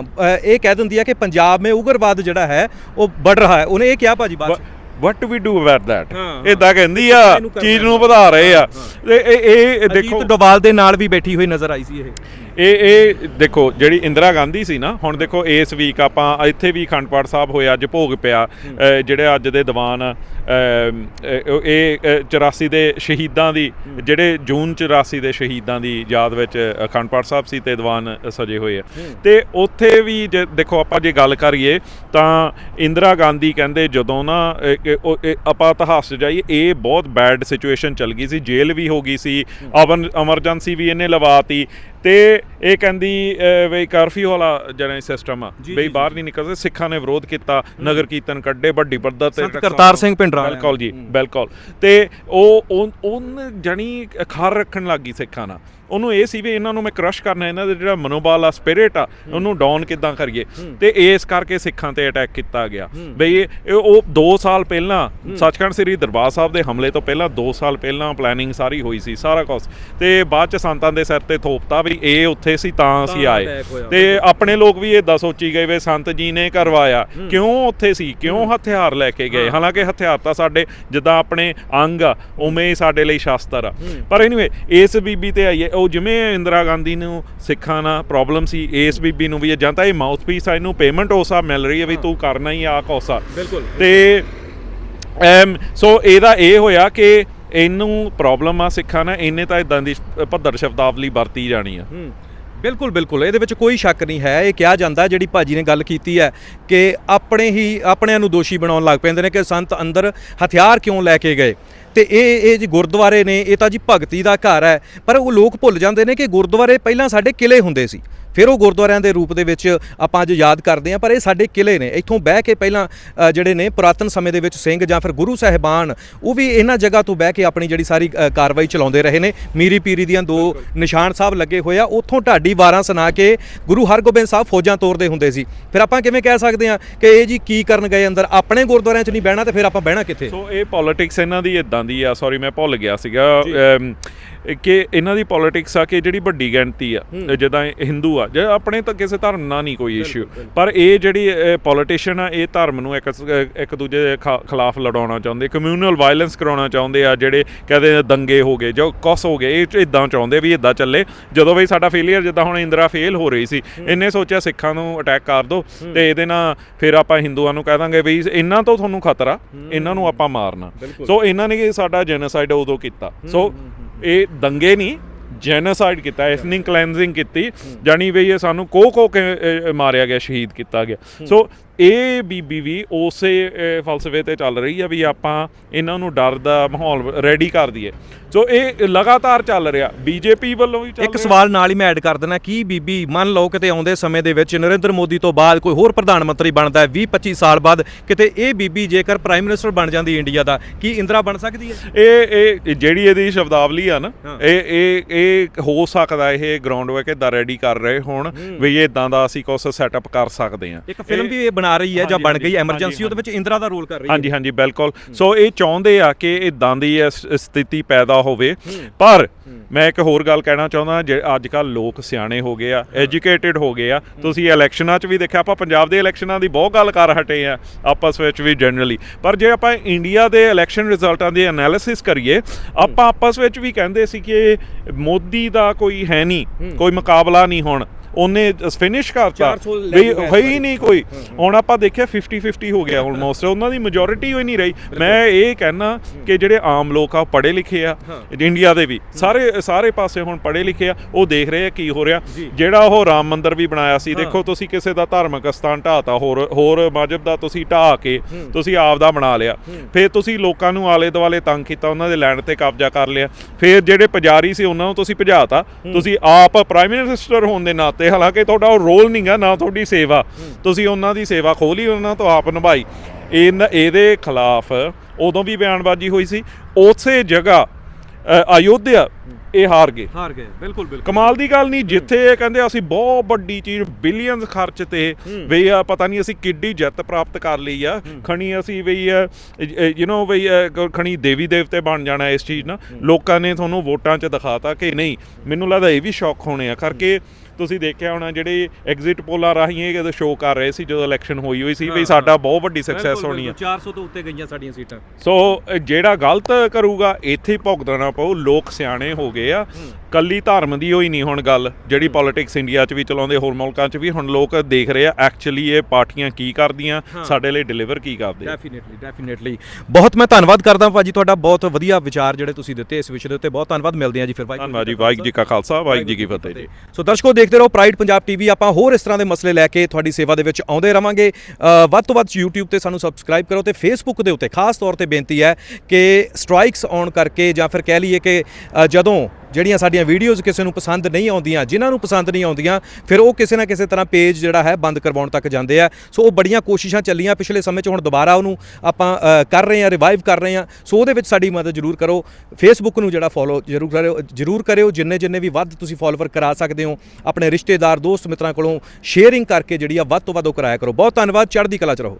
ਇਹ ਕਹਿ ਦਿੰਦੀ ਹੈ ਕਿ ਪੰਜਾਬ ਮੇ ਉਗਰਵਾਦ ਜਿਹੜਾ ਹੈ, ਉਹ ਵੱਧ ਰਿਹਾ ਹੈ। ਉਹਨੇ ਇਹ ਕਿਹਾ ਭਾਜੀ ਬਾਤ ਵਟ ਵੀ ਡੂ ਅਬਾਊਟ ਹਾਂ। ਇਦਾਂ ਕਹਿੰਦੀ ਆ ਚੀਜ਼ ਨੂੰ ਵਧਾ ਰਹੇ ਆ। ਤੇ ਇਹ ਇਹ ਦੇਖੋ ਡੋਵਾਲ ਦੇ ਨਾਲ ਵੀ ਬੈਠੀ ਹੋਈ ਨਜ਼ਰ ਆਈ ਸੀ ਇਹ। ਇਹ ਇਹ ਦੇਖੋ ਜਿਹੜੀ ਇੰਦਰਾ ਗਾਂਧੀ ਸੀ ਨਾ ਹੁਣ ਦੇਖੋ ਇਸ ਵੀਕ ਆਪਾਂ ਇੱਥੇ ਵੀ ਅਖੰਡ ਪਾਠ ਸਾਹਿਬ ਹੋਇਆ ਅੱਜ ਭੋਗ ਪਿਆ ਜਿਹੜੇ ਅੱਜ ਦੇ ਦੀਵਾਨ ਇਹ ਅ, 84 ਦੇ ਸ਼ਹੀਦਾਂ ਦੀ ਜਿਹੜੇ ਜੂਨ 84 ਦੇ ਸ਼ਹੀਦਾਂ ਦੀ ਯਾਦ ਵਿੱਚ ਅਖੰਡ ਪਾਠ ਸਾਹਿਬ ਸੀ ਤੇ ਦੀਵਾਨ ਸਜੇ ਹੋਏ ਆ। ਤੇ ਉੱਥੇ ਵੀ ਦੇਖੋ ਆਪਾਂ ਜੇ ਗੱਲ ਕਰੀਏ ਤਾਂ ਇੰਦਰਾ ਗਾਂਧੀ ਕਹਿੰਦੇ ਜਦੋਂ ਨਾ ਆਪਾਂ ਇਤਿਹਾਸ ਜਾਈਏ ਇਹ ਬਹੁਤ ਬੈਡ ਸਿਚੁਏਸ਼ਨ ਚੱਲ ਗਈ ਸੀ ਜੇਲ੍ਹ ਵੀ ਹੋ ਗਈ ਸੀ ਅਵਨ ਐਮਰਜੈਂਸੀ ਵੀ ਇਹਨੇ ਲਵਾਤੀ ਤੇ ਇਹ ਕਹਿੰਦੀ ਅਹ, ਵੀ ਕਰਫਿਊ ਵਾਲਾ ਜਿਹੜਾ ਸਿਸਟਮ ਆ ਬਈ ਬਾਹਰ ਨਹੀਂ ਨਿਕਲਦੇ ਸਿੱਖਾਂ ਨੇ ਵਿਰੋਧ ਕੀਤਾ ਨਗਰ ਕੀਰਤਨ ਕੱਢੇ ਵੱਡੀ ਪੱਧਰ ਤੇ ਕਰਤਾਰ ਸਿੰਘ ਭਿੰਡਰਾਂ ਨੇ। ਬਿਲਕੁਲ ਜੀ। ਬਿਲਕੁਲ ਤੇ ਉਹ ਉਹ- ਉਹਨ ਜਣੀ ਖਾਰ ਰੱਖਣ ਲੱਗੀ ਸਿੱਖਾਂ ਨਾਲ ਉਹਨੂੰ ਇਹ ਸੀ ਵੀ ਇਹਨਾਂ ਨੂੰ ਮੈਂ ਕ੍ਰਸ਼ ਕਰਨਾ ਇਹਨਾਂ ਦਾ ਜਿਹੜਾ ਮਨੋਬਲ ਆ ਸਪਿਰਿਟ ਆ ਉਹਨੂੰ ਡਾਊਨ ਕਿੱਦਾਂ ਕਰੀਏ? ਤੇ ਇਸ ਕਰਕੇ ਸਿੱਖਾਂ ਤੇ ਅਟੈਕ ਕੀਤਾ ਗਿਆ। ਬਈ ਇਹ ਇਹ ਉਹ 2 ਸਾਲ ਪਹਿਲਾਂ ਸੱਚਖੰਡ ਸ੍ਰੀ ਦਰਬਾਰ ਸਾਹਿਬ ਦੇ ਹਮਲੇ ਤੋਂ ਪਹਿਲਾਂ 2 ਸਾਲ ਪਹਿਲਾਂ ਪਲੈਨਿੰਗ ਸਾਰੀ ਹੋਈ ਸੀ ਸਾਰਾ ਕੁਝ ਤੇ ਬਾਅਦ ਚ ਸੰਤਾਂ ਦੇ ਸਿਰ ਤੇ ਥੋਪਤਾ ਵੀ ਇਹ ਉੱਥੇ ਸੀ ਤਾਂ ਅਸੀਂ ਆਏ। ਤੇ ਆਪਣੇ ਲੋਕ ਵੀ ਇਦਾਂ ਸੋਚੀ ਗਏ ਵੇ ਸੰਤ ਜੀ ਨੇ ਕਰਵਾਇਆ। ਕਿਉਂ ਉੱਥੇ ਸੀ? ਕਿਉਂ ਹਥਿਆਰ ਲੈ ਕੇ ਗਏ? ਹਾਲਾਂਕਿ ਹਥਿਆਰ ਤਾਂ ਸਾਡੇ ਜਿੱਦਾਂ ਆਪਣੇ ਅੰਗ ਆ ਉਵੇਂ ਹੀ ਸਾਡੇ ਲਈ ਸ਼ਾਸਤਰ ਆ। ਪਰ ਐਨੀਵੇ ਇਸ ਬੀਬੀ ਤੇ ਆਈਏ ਉਹ ਜਿਵੇਂ ਇੰਦਰਾ ਗਾਂਧੀ ਨੂੰ ਸਿੱਖਾਂ ਨਾਲ ਪ੍ਰੋਬਲਮ ਸੀ ਇਸ ਬੀਬੀ ਨੂੰ ਵੀ ਜਾਂ ਤਾਂ ਇਹ ਮਾਊਥਪੀਸ ਆ ਇਹਨੂੰ ਪੇਮੈਂਟ ਉਸਾ ਮਿਲ ਰਹੀ ਹੈ ਵੀ ਤੂੰ ਕਰਨਾ ਹੀ ਆ ਕੋਸਾ ਬਿਲਕੁਲ। ਤੇ ਐਮ ਸੋ ਇਹਦਾ ਇਹ ਹੋਇਆ ਕਿ ਇਹਨੂੰ ਪ੍ਰੋਬਲਮ ਆ ਸਿੱਖਾਂ ਨਾਲ ਇਹਨੇ ਤਾਂ ਇਦਾਂ ਦੀ ਭੱਦਰ ਸ਼ਬਦਾਵਲੀ ਵਰਤੀ ਜਾਣੀ ਆ। ਹੂੰ। ਬਿਲਕੁਲ ਬਿਲਕੁਲ। ਇਹਦੇ ਵਿੱਚ ਕੋਈ ਸ਼ੱਕ ਨਹੀਂ ਹੈ। ਇਹ ਕਿਹਾ ਜਾਂਦਾ ਜਿਹੜੀ ਭਾਜੀ ਨੇ ਗੱਲ ਕੀਤੀ ਹੈ ਕਿ ਆਪਣੇ ਹੀ, ਆਪਣਿਆਂ ਨੂੰ ਦੋਸ਼ੀ ਬਣਾਉਣ ਲੱਗ ਪੈਂਦੇ ਨੇ ਕਿ ਸੰਤ ਅੰਦਰ ਹਥਿਆਰ ਕਿਉਂ ਲੈ ਕੇ ਗਏ। ਤੇ ਇਹ ਇਹ ਜੀ ਗੁਰਦੁਆਰੇ ਨੇ, ਇਹ ਤਾਂ ਜੀ ਭਗਤੀ ਦਾ ਘਰ ਹੈ, ਪਰ ਉਹ ਲੋਕ ਭੁੱਲ ਜਾਂਦੇ ਨੇ ਕਿ ਗੁਰਦੁਆਰੇ ਪਹਿਲਾਂ ਸਾਡੇ ਕਿਲੇ ਹੁੰਦੇ ਸੀ। ਫਿਰ ਉਹ ਗੁਰਦੁਆਰਿਆਂ ਦੇ ਰੂਪ ਦੇ ਵਿੱਚ ਆਪਾਂ ਅੱਜ ਯਾਦ ਕਰਦੇ ਹਾਂ ਪਰ ਇਹ ਸਾਡੇ ਕਿਲੇ ਨੇ ਇੱਥੋਂ ਬਹਿ ਕੇ ਪਹਿਲਾਂ ਜਿਹੜੇ ਨੇ ਪੁਰਾਤਨ ਸਮੇਂ ਦੇ ਵਿੱਚ ਸਿੰਘ ਜਾਂ ਫਿਰ ਗੁਰੂ ਸਾਹਿਬਾਨ ਉਹ ਵੀ ਇਹਨਾਂ ਜਗ੍ਹਾ ਤੋਂ ਬਹਿ ਕੇ ਆਪਣੀ ਜਿਹੜੀ ਸਾਰੀ ਕਾਰਵਾਈ ਚਲਾਉਂਦੇ ਰਹੇ ਨੇ। ਮੀਰੀ ਪੀਰੀ ਦੀਆਂ ਦੋ ਨਿਸ਼ਾਨ ਸਾਹਿਬ ਲੱਗੇ ਹੋਏ ਆ ਉੱਥੋਂ ਢਾਡੀ ਵਾਰਾਂ ਸੁਣਾ ਕੇ ਗੁਰੂ ਹਰਗੋਬਿੰਦ ਸਾਹਿਬ ਫੌਜਾਂ ਤੋਰਦੇ ਹੁੰਦੇ ਸੀ। ਫਿਰ ਆਪਾਂ ਕਿਵੇਂ ਕਹਿ ਸਕਦੇ ਹਾਂ ਕਿ ਇਹ ਜੀ ਕੀ ਕਰਨ ਗਏ ਅੰਦਰ? ਆਪਣੇ ਗੁਰਦੁਆਰਿਆਂ 'ਚ ਨਹੀਂ ਬਹਿਣਾ ਤੇ ਫਿਰ ਆਪਾਂ ਬਹਿਣਾ ਕਿੱਥੇ? ਸੋ ਇਹ ਪੋਲਿਟਿਕਸ ਇਹਨਾਂ ਦੀ ਇਦਾਂ ਦੀ ਆ ਸੌਰੀ ਮੈਂ ਭੁੱਲ ਗਿਆ ਸੀਗਾ ਕਿ ਇਹਨਾਂ ਦੀ ਪੋਲਿਟਿਕਸ ਆ ਕਿ ਜਿਹੜੀ ਵੱਡੀ ਗਿਣਤੀ ਆ ਜਿੱਦਾਂ ਹਿੰਦੂ ਆ ਜੇ ਆਪਣੇ ਤਾਂ ਕਿਸੇ ਧਰਮ ਨਾਲ ਨਹੀਂ ਕੋਈ ਇਸ਼ੂ ਪਰ ਇਹ ਜਿਹੜੀ ਪੋਲਿਟਿਸ਼ੀਅਨ ਆ ਇਹ ਧਰਮ ਨੂੰ ਇੱਕ ਇੱਕ ਦੂਜੇ ਦੇ ਖਿਲਾਫ ਲੜਾਉਣਾ ਚਾਹੁੰਦੇ ਕਮਿਊਨਲ ਵਾਇਲੈਂਸ ਕਰਾਉਣਾ ਚਾਹੁੰਦੇ ਆ ਜਿਹੜੇ ਕਹਿੰਦੇ ਦੰਗੇ ਹੋ ਗਏ ਜੋ ਕੁਸ ਹੋ ਗਏ ਇਹ ਇਦਾਂ ਚਾਹੁੰਦੇ ਵੀ ਇਦਾਂ ਚੱਲੇ। ਜਦੋਂ ਵੀ ਸਾਡਾ ਫੇਲਿਅਰ ਜਿੱਦਾਂ ਹੁਣ ਇੰਦਰਾ ਫੇਲ ਹੋ ਰਹੀ ਸੀ ਇਹਨੇ ਸੋਚਿਆ ਸਿੱਖਾਂ ਨੂੰ ਅਟੈਕ ਕਰ ਦੋ ਤੇ ਇਹਦੇ ਨਾਲ ਫਿਰ ਆਪਾਂ ਹਿੰਦੂਆਂ ਨੂੰ ਕਹਿ ਦਾਂਗੇ ਵੀ ਇਹਨਾਂ ਤੋਂ ਤੁਹਾਨੂੰ ਖਤਰਾ ਇਹਨਾਂ ਨੂੰ ਆਪਾਂ ਮਾਰਨਾ। ਸੋ ਇਹਨਾਂ ਨੇ ਸਾਡਾ ਜੈਨੋਸਾਈਡ ਉਦੋਂ ਕੀਤਾ। ਸੋ ਇਹ ਦੰਗੇ ਨਹੀਂ ਜੈਨੋਸਾਈਡ ਕੀਤਾ ਐਥਨਿਕ ਕਲੈਂਜ਼ਿੰਗ ਕੀਤੀ ਜਾਨੀ ਵੀ ਇਹ ਸਾਨੂੰ ਕੋ ਕੋ ਕੇ ਮਾਰਿਆ ਗਿਆ ਸ਼ਹੀਦ ਕੀਤਾ ਗਿਆ। ਸੋ ਇਹ ਬੀਬੀ ਵੀ ਉਸੇ ਫਲਸਫੇ ਤੇ ਚੱਲ ਰਹੀ ਆ ਵੀ ਆਪਾਂ ਇਹਨਾਂ ਨੂੰ ਡਰ ਦਾ ਮਾਹੌਲ ਰੈਡੀ ਕਰ ਦਈਏ। ਸੋ ਇਹ ਲਗਾਤਾਰ ਚੱਲ ਰਿਹਾ ਬੀਜੇਪੀ ਵੱਲੋਂ ਵੀ ਚੱਲ ਇੱਕ। ਸਵਾਲ ਨਾਲ ਹੀ ਮੈਂ ਐਡ ਕਰ ਦੇਣਾ ਕੀ ਬੀਬੀ ਮੰਨ ਲਓ ਕਿਤੇ ਆਉਂਦੇ ਸਮੇਂ ਦੇ ਵਿੱਚ ਨਰਿੰਦਰ ਮੋਦੀ ਤੋਂ ਬਾਅਦ ਕੋਈ ਹੋਰ ਪ੍ਰਧਾਨ ਮੰਤਰੀ ਬਣਦਾ ਹੈ 20 25 ਸਾਲ ਬਾਅਦ ਕਿਤੇ ਇਹ ਬੀਬੀ ਜੇਕਰ ਪ੍ਰਾਈਮ ਮਿਨਿਸਟਰ ਬਣ ਜਾਂਦੀ ਇੰਡੀਆ ਦਾ ਕੀ ਇੰਦਰਾ ਬਣ ਸਕਦੀ ਹੈ? ਇਹ ਇਹ ਜਿਹੜੀ ਇਹਦੀ ਸ਼ਬਦਾਵਲੀ ਆ ਨਾ। ਇਹ ਇਹ ਇਹ ਹੋ ਸਕਦਾ ਇਹ ਗਰਾਊਂਡ ਵਰਕ ਇਦਾਂ ਰੈਡੀ ਕਰ ਰਹੇ ਹੋਣ ਵੀ ਇਦਾਂ ਦਾ ਅਸੀਂ ਕੁਝ ਸੈਟਅਪ ਕਰ ਸਕਦੇ ਹਾਂ। ਇੱਕ ਫਿਲਮ ਵੀ ਇਹ ਬਣਾ ਰਹੀ ਹੈ ਜਾਂ ਬਣ ਗਈ ਐਮਰਜੈਂਸੀ ਉਹਦੇ ਵਿੱਚ ਇੰਦਰਾ ਦਾ ਰੋਲ ਕਰ ਰਹੀ ਹੈ। ਹਾਂਜੀ ਹਾਂਜੀ ਬਿਲਕੁਲ। ਸੋ ਇਹ ਚਾਹੁੰਦੇ ਆ ਕਿ ਇਦਾਂ ਦੀ ਸਥਿਤੀ ਪੈਦਾ ਹੋਵੇ। ਪਰ ਮੈਂ ਇੱਕ ਹੋਰ ਗੱਲ ਕਹਿਣਾ ਚਾਹੁੰਦਾ ਜੇ ਅੱਜ ਕੱਲ ਲੋਕ ਸਿਆਣੇ ਹੋ ਗਏ ਆ ਐਜੂਕੇਟਿਡ ਹੋ ਗਏ ਆ ਤੁਸੀਂ ਇਲੈਕਸ਼ਨਾਂ 'ਚ ਵੀ ਦੇਖਿਆ ਆਪਾਂ ਪੰਜਾਬ ਦੇ ਇਲੈਕਸ਼ਨਾਂ ਦੀ ਬਹੁਤ ਗੱਲ ਕਰ ਹਟੇ ਆ ਆਪਸ ਵਿੱਚ ਵੀ ਜਨਰਲੀ ਪਰ ਜੇ ਆਪਾਂ ਇੰਡੀਆ ਦੇ ਇਲੈਕਸ਼ਨ ਰਿਜ਼ਲਟਾਂ ਦੀ ਐਨਾਲਿਸਿਸ ਕਰੀਏ ਆਪਾਂ ਆਪਸ ਵਿੱਚ ਵੀ ਕਹਿੰਦੇ ਸੀ ਕਿ ਮੋਦੀ ਦਾ ਕੋਈ ਹੈ ਨਹੀਂ ਕੋਈ ਮੁਕਾਬਲਾ ਨਹੀਂ ਹੁਣ। ਉਹਨੇ ਫਿਨਿਸ਼ ਕਰਤਾ। 400 ਲੈ ਵੀ ਜੂਗਾ ਇਸ ਹੈ ਹੀ ਵਾਰੀ। ਨਹੀਂ ਕੋਈ ਹੁਣ ਆਪਾਂ ਦੇਖਿਆ 50 50 ਹੋ ਗਿਆ ਆਲਮੋਸਟ ਉਹਨਾਂ ਦੀ ਮੈਜੋਰਿਟੀ ਹੋਈ ਨਹੀਂ ਰਹੀ। ਮੈਂ ਇਹ ਕਹਿਣਾ ਕਿ ਜਿਹੜੇ ਆਮ ਲੋਕ ਆ ਪੜ੍ਹੇ ਲਿਖੇ ਆ ਇੰਡੀਆ ਦੇ ਵੀ। ਸਾਰੇ ਸਾਰੇ ਪਾਸੇ ਹੁਣ ਪੜ੍ਹੇ ਲਿਖੇ ਆ। ਉਹ ਦੇਖ ਰਹੇ ਆ ਕੀ ਹੋ ਰਿਹਾ। ਜਿਹੜਾ ਉਹ ਰਾਮ ਮੰਦਿਰ ਵੀ ਬਣਾਇਆ ਸੀ ਦੇਖੋ ਤੁਸੀਂ ਕਿਸੇ ਦਾ ਧਾਰਮਿਕ ਸਥਾਨ ਢਾਤਾ ਹੋਰ ਹੋਰ ਮਜਬ ਦਾ ਤੁਸੀਂ ਢਾ ਕੇ ਤੁਸੀਂ ਆਪ ਦਾ ਬਣਾ ਲਿਆ। ਫਿਰ ਤੁਸੀਂ ਲੋਕਾਂ ਨੂੰ ਆਲੇ ਦੁਆਲੇ ਤੰਗ ਕੀਤਾ ਉਹਨਾਂ ਦੇ ਲੈਂਡ ਤੇ ਕਬਜ਼ਾ ਕਰ ਲਿਆ। ਫਿਰ ਜਿਹੜੇ ਪੁਜਾਰੀ ਸੀ ਉਹਨਾਂ ਨੂੰ ਤੁਸੀਂ ਭਜਾਤਾ। ਤੁਸੀਂ ਆਪ ਪ੍ਰਾਈਮ ਮਿਨਿਸਟਰ ਹੋਣ ਦੇ ਨਾਤੇ ਹਾਲਾਂਕਿ ਤੁਹਾਡਾ ਉਹ ਰੋਲ ਨਹੀਂਗਾ ਨਾ ਤੁਹਾਡੀ ਸੇਵਾ। ਤੁਸੀਂ ਉਹਨਾਂ ਦੀ ਸੇਵਾ ਖੋਲੀ ਉਹਨਾਂ ਤੋਂ ਆਪ ਨਿਭਾਈ। ਇਹ ਇਹਦੇ ਖਿਲਾਫ ਉਦੋਂ ਵੀ ਬਿਆਨਬਾਜ਼ੀ ਹੋਈ ਸੀ। ਉਸੇ ਜਗ੍ਹਾ ਅਯੋਧਿਆ ਇਹ ਹਾਰ ਗਏ। ਹਾਰ ਗਏ ਬਿਲਕੁਲ ਬਿਲਕੁਲ। ਕਮਾਲ ਦੀ ਗੱਲ ਨਹੀਂ ਜਿੱਥੇ ਇਹ ਕਹਿੰਦੇ ਅਸੀਂ ਬਹੁਤ ਵੱਡੀ ਚੀਜ਼ ਬਿਲੀਅਨਸ ਖਰਚ ਤੇ ਵੀ ਆ ਪਤਾ ਨਹੀਂ ਅਸੀਂ ਕਿੱਡੀ ਜਿੱਤ ਪ੍ਰਾਪਤ ਕਰ ਲਈ ਆ। ਖਣੀ ਅਸੀਂ ਵੀ ਯੂ نو ਵੀ ਖਣੀ ਦੇਵੀ ਦੇਵਤੇ ਬਣ ਜਾਣਾ ਇਸ ਚੀਜ਼ ਨਾਲ। ਲੋਕਾਂ ਨੇ ਤੁਹਾਨੂੰ ਵੋਟਾਂ 'ਚ ਦਿਖਾਤਾ ਕਿ ਨਹੀਂ ਮੈਨੂੰ ਲੱਗਦਾ ਇਹ ਵੀ ਸ਼ੌਕ ਹੋਣੇ ਆ। ਕਰਕੇ ਤੁਸੀਂ ਦੇਖਿਆ ਹੋਣਾ ਜਿਹੜੇ ਐਗਜ਼ਿਟ ਪੋਲਾਂ ਰਾਹੀਂ ਇਹ ਸ਼ੋਅ ਕਰ ਰਹੇ ਸੀ ਜਦੋਂ ਇਲੈਕਸ਼ਨ ਹੋਈ ਹੋਈ ਸੀ ਵੀ ਸਾਡਾ ਬਹੁਤ ਵੱਡੀ ਸਕਸੈਸ ਹੋਣੀ ਆ। 400 ਤੋਂ ਉੱਤੇ ਗਈਆਂ ਸਾਡੀਆਂ ਸੀਟਾਂ। ਸੋ ਜਿਹੜਾ ਗਲਤ ਕਰੂਗਾ ਇੱਥੇ ਹੀ ਭੁਗਤਣਾ ਪਊ ਲੋਕ ਸਿਆਣੇ ਹੋ ਗਏ ਆ। ਕੱਲੀ ਧਰਮ ਦੀ ਹੋਈ ਨਹੀਂ ਹੁਣ ਗੱਲ ਜਿਹੜੀ ਪੋਲਿਟਿਕਸ ਇੰਡੀਆ 'ਚ ਵੀ ਚਲਾਉਂਦੇ ਹੋਰ ਮੁਲਕਾਂ 'ਚ ਵੀ। ਹੁਣ ਲੋਕ ਦੇਖ ਰਹੇ ਆ ਐਕਚੁਅਲੀ ਇਹ ਪਾਰਟੀਆਂ ਕੀ ਕਰਦੀਆਂ ਸਾਡੇ ਲਈ ਡਿਲੀਵਰ ਕੀ ਕਰਦੇ ਆ। ਡੈਫੀਨਿਟਲੀ ਡੈਫੀਨਿਟਲੀ ਬਹੁਤ ਮੈਂ ਧੰਨਵਾਦ ਕਰਦਾ ਭਾਜੀ ਤੁਹਾਡਾ ਬਹੁਤ ਵਧੀਆ ਵਿਚਾਰ ਜਿਹੜੇ ਤੁਸੀਂ ਦਿੱਤੇ ਇਸ ਵਿਸ਼ੇ ਦੇ ਉੱਤੇ। ਬਹੁਤ ਧੰਨਵਾਦ ਮਿਲਦੇ ਹਾਂ ਜੀ ਫਿਰ। ਵਾਹਿਗੁਰੂ ਧੰਨਵਾਦ ਜੀ ਵਾਹਿਗੁਰੂ ਜੀ ਕਾ ਖਾਲਸਾ ਵਾਹਿਗੁਰੂ ਜੀ ਕੀ ਫਤਿਹ ਜੀ। ਸੋ ਦਰਸ਼ਕੋ ਦੇਖਦੇ ਰਹੋ ਪ੍ਰਾਈਡ ਪੰਜਾਬ ਟੀਵੀ ਆਪਾਂ ਹੋਰ ਇਸ ਤਰ੍ਹਾਂ ਦੇ ਮਸਲੇ ਲੈ ਕੇ ਤੁਹਾਡੀ ਸੇਵਾ ਦੇ ਵਿੱਚ ਆਉਂਦੇ ਰਵਾਂਗੇ। ਵੱਧ ਤੋਂ ਵੱਧ YouTube ਤੇ ਸਾਨੂੰ ਸਬਸਕ੍ਰਾਈਬ ਕਰੋ ਤੇ Facebook ਦੇ ਉੱਤੇ ਖਾਸ ਤੌਰ ਤੇ ਬੇਨਤੀ ਹੈ ਕਿ ਸਟ੍ਰਾਈਕਸ ਆਨ ਕਰਕੇ ਜਾਂ ਫਿਰ ਕਹਿ ਲਈਏ ਕਿ ਜਦੋਂ ਜਿਹੜੀਆਂ ਸਾਡੀਆਂ ਵੀਡੀਓਜ਼ ਕਿਸੇ ਨੂੰ ਪਸੰਦ ਨਹੀਂ ਆਉਂਦੀਆਂ, ਜਿਨ੍ਹਾਂ ਨੂੰ ਪਸੰਦ ਨਹੀਂ ਆਉਂਦੀਆਂ, ਫਿਰ ਉਹ ਕਿਸੇ ਨਾ ਕਿਸੇ ਤਰ੍ਹਾਂ ਪੇਜ ਜਿਹੜਾ ਹੈ ਬੰਦ ਕਰਵਾਉਣ ਤੱਕ ਜਾਂਦੇ ਆ। ਸੋ ਉਹ ਬੜੀਆਂ ਕੋਸ਼ਿਸ਼ਾਂ ਚੱਲੀਆਂ ਪਿਛਲੇ ਸਮੇਂ 'ਚ, ਹੁਣ ਦੁਬਾਰਾ ਉਹਨੂੰ ਆਪਾਂ ਕਰ ਰਹੇ ਹਾਂ ਰਿਵਾਈਵ ਕਰ ਰਹੇ ਹਾਂ। ਸੋ ਉਹਦੇ ਵਿੱਚ ਸਾਡੀ ਮਦਦ ਜ਼ਰੂਰ ਕਰੋ। ਫੇਸਬੁੱਕ ਨੂੰ ਜਿਹੜਾ ਫੋਲੋ ਜ਼ਰੂਰ ਕਰਿਓ ਜ਼ਰੂਰ ਕਰਿਓ। ਜਿੰਨੇ ਜਿੰਨੇ ਵੀ ਵੱਧ ਤੁਸੀਂ ਫੋਲੋਵਰ ਕਰਾ ਸਕਦੇ ਹੋ, ਆਪਣੇ ਰਿਸ਼ਤੇਦਾਰ, ਦੋਸਤ ਮਿੱਤਰਾਂ ਕੋਲੋਂ ਸ਼ੇਅਰਿੰਗ ਕਰਕੇ ਜਿਹੜੀ ਆ ਵੱਧ ਤੋਂ ਵੱਧ ਉਹ ਕਰਾਇਆ ਕਰੋ। ਬਹੁਤ ਧੰਨਵਾਦ, ਚੜ੍ਹਦੀ ਕਲਾ 'ਚ ਰਹੋ।